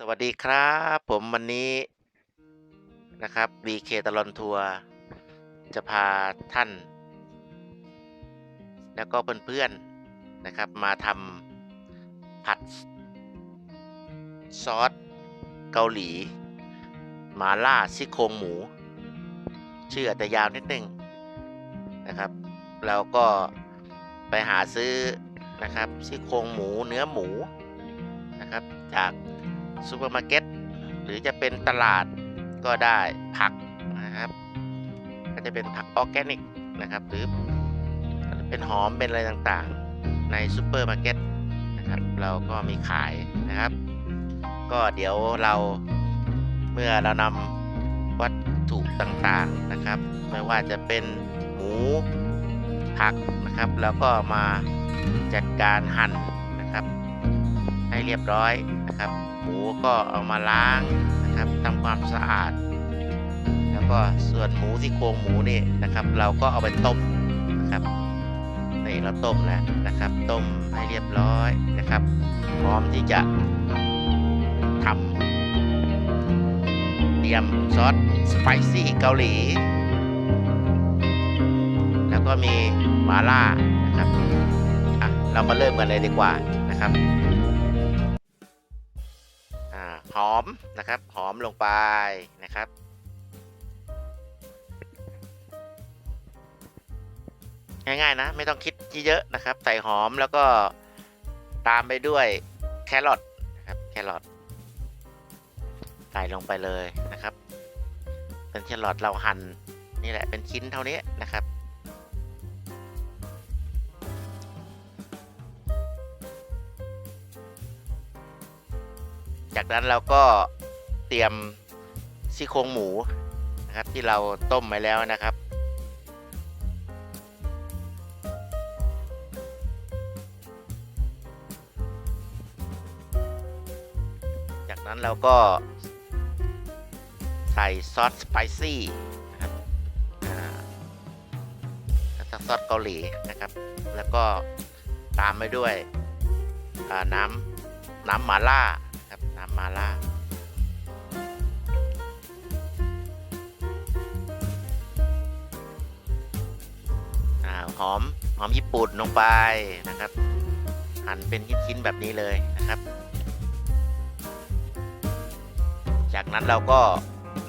สวัสดีครับ ผมวันนี้นะครับ BK ตลอนทัวร์จะพาท่าน แล้วก็เพื่อนๆนะครับ มาทำผัด ซอสเกาหลีหมาล่าซี่โครงหมู ชื่ออาจจะยาวนิดนึงนะครับ แล้วก็ไปหาซื้อนะครับซี่โครงหมูเนื้อหมูนะครับจาก ซูเปอร์มาร์เก็ตหรือจะเป็นตลาดก็ได้ผักนะครับ ก็จะเป็นผักออร์แกนิกนะครับ หรือเป็นหอมเป็นอะไรต่างๆ ในซูเปอร์มาร์เก็ตนะครับ เราก็มีขายนะครับ ก็เดี๋ยวเราเมื่อเรานำวัตถุต่างๆนะครับ ไม่ว่าจะเป็นหมูผักนะครับ แล้วก็มาจัดการหั่นนะครับ ให้เรียบร้อยนะครับหมูก็เอามาล้างนะครับทำความสะอาด แล้วก็ส่วนหมูที่โครงหมูนี่นะครับ เราก็เอาไปต้มนะครับนี่เราต้มแล้วนะครับ ต้มให้เรียบร้อยนะครับ พร้อมที่จะทำเตรียมซอสสไปซี่เกาหลี แล้วก็มีมาล่านะครับอะเรามาเริ่มกันเลยดีกว่านะครับ หอมนะครับ หอมลงไปนะครับ ง่ายๆนะ ไม่ต้องคิดเยอะๆนะครับ ใส่หอมแล้วก็ตามไปด้วยแครอทนะครับแครอทใส่ลงไปเลยนะครับ เป็นแครอทเราหั่นนี่แหละเป็นชิ้นเท่านี้นะครับ จากนั้นเราก็เตรียมซี่โครงหมูนะครับที่เราต้มไว้แล้วนะครับ จากนั้นเราก็ใส่ซอสสไปซี่นะครับซอสเกาหลีนะครับ แล้วก็ตามไปด้วยน้ำน้ำหมาล่า มาล่าหอมหอมญี่ปุ่นลงไปนะครับ หั่นเป็นชิ้นๆแบบนี้เลยนะครับ จากนั้นเราก็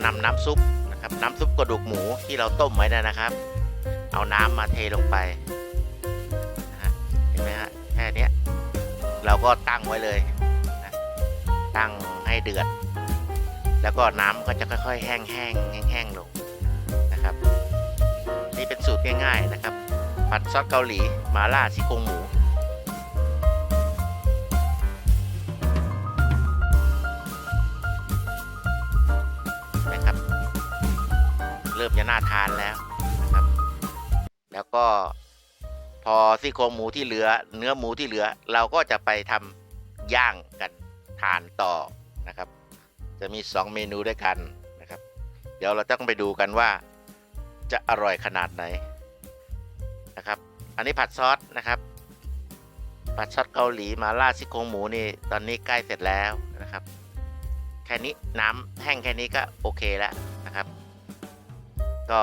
นำน้ำซุปนะครับ น้ำซุปกระดูกหมูที่เราต้มไว้นะครับ เอาน้ำมาเทลงไปเห็นไหมฮะแค่นี้เราก็ตั้งไว้เลย ตั้งให้เดือด แล้วก็น้ำก็จะค่อยๆ แห้งๆแห้งๆลงนะครับ นี่เป็นสูตรง่ายๆนะครับ ผัดซอสเกาหลีมาล่าซี่โครงหมูนะครับ เริ่มจะน่าทานแล้วนะครับ แล้วก็พอซี่โครงหมูที่เหลือ เนื้อหมูที่เหลือ เราก็จะไปทำย่างกัน ทานต่อนะครับ จะมี 2 เมนูด้วยกันนะครับ เดี๋ยวเราต้องไปดูกันว่าจะอร่อยขนาดไหนนะครับ อันนี้ผัดซอสนะครับผัดซอสเกาหลีมาล่าซี่โครงหมูนี่ตอนนี้ใกล้เสร็จแล้วนะครับ แค่นี้น้ำแห้งแค่นี้ก็โอเคแล้วนะครับ ก็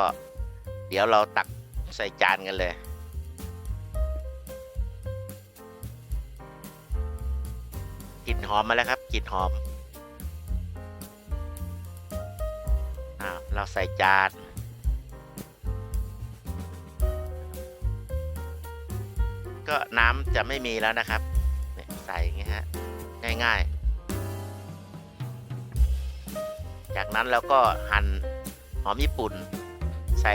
เดี๋ยวเราตักใส่จานกันเลย หอมมาแล้วครับกลิ่นหอมอาเราใส่จานก็น้ำจะไม่มีแล้วนะครับเนี่ยใส่อย่างงี้ฮะง่ายๆ จากนั้นเราก็หั่นหอมญี่ปุ่น ใส่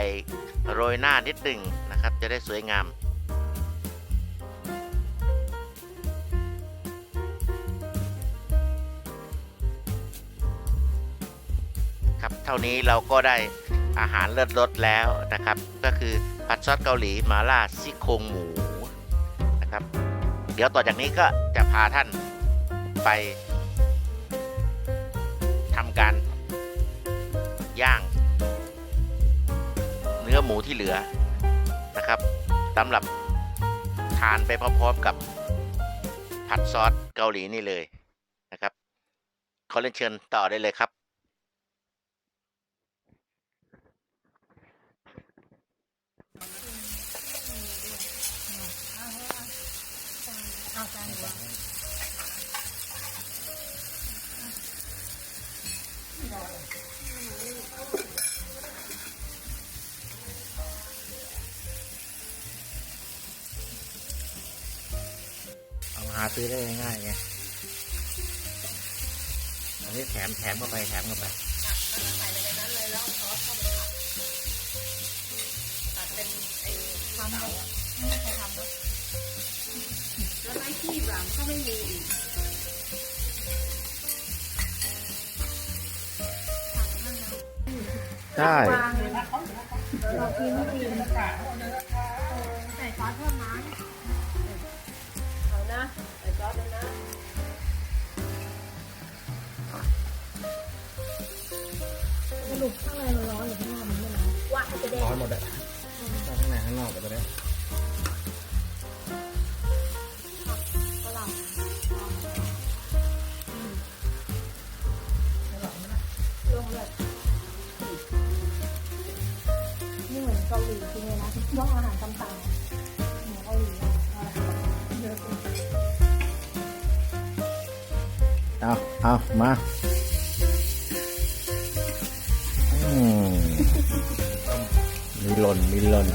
โรยหน้านิดหนึ่งนะครับ จะได้สวยงาม ท่านี้เราก็ได้อาหารเลิศรสแล้วนะครับ ก็คือผัดซอสเกาหลีมาล่าซี่โครงหมูนะครับ เดี๋ยวต่อจากนี้ก็จะพาท่านไปทำการย่าง เนื้อหมูที่เหลือนะครับสำหรับทานไปพร้อมๆกับผัดซอสเกาหลีนี่เลยนะครับขอเรียนเชิญต่อได้เลยครับ เอาจานวางเอามาหาซื้อได้ง่ายๆไงอันนี้แถมแถมเข้าไปแถมเข้าไปใส่ไปในนั้นเลยแล้วเอาซอสเข้าไปผัดผัดเป็นไอ้ทำเลยไม่ ไอ้ที่หลังก็ไม่มีอีกผัดนั่นนะได้วางเลยเรากินไม่กินใส่ซอสเพิ่มไหมเอานะใส่ซอสเลยนะสรุปข้างในมันร้อนหรือข้างนอกมันไม่ร้อนว่าจะได้ร้อนหมดเลยข้างในข้างนอกก็ได้ เกาหลีจริงเลยนะย่องอาหารตำๆเหมือนเกาหลีอะเยอะเอาเอามาอืมมีหล่นมีหล่น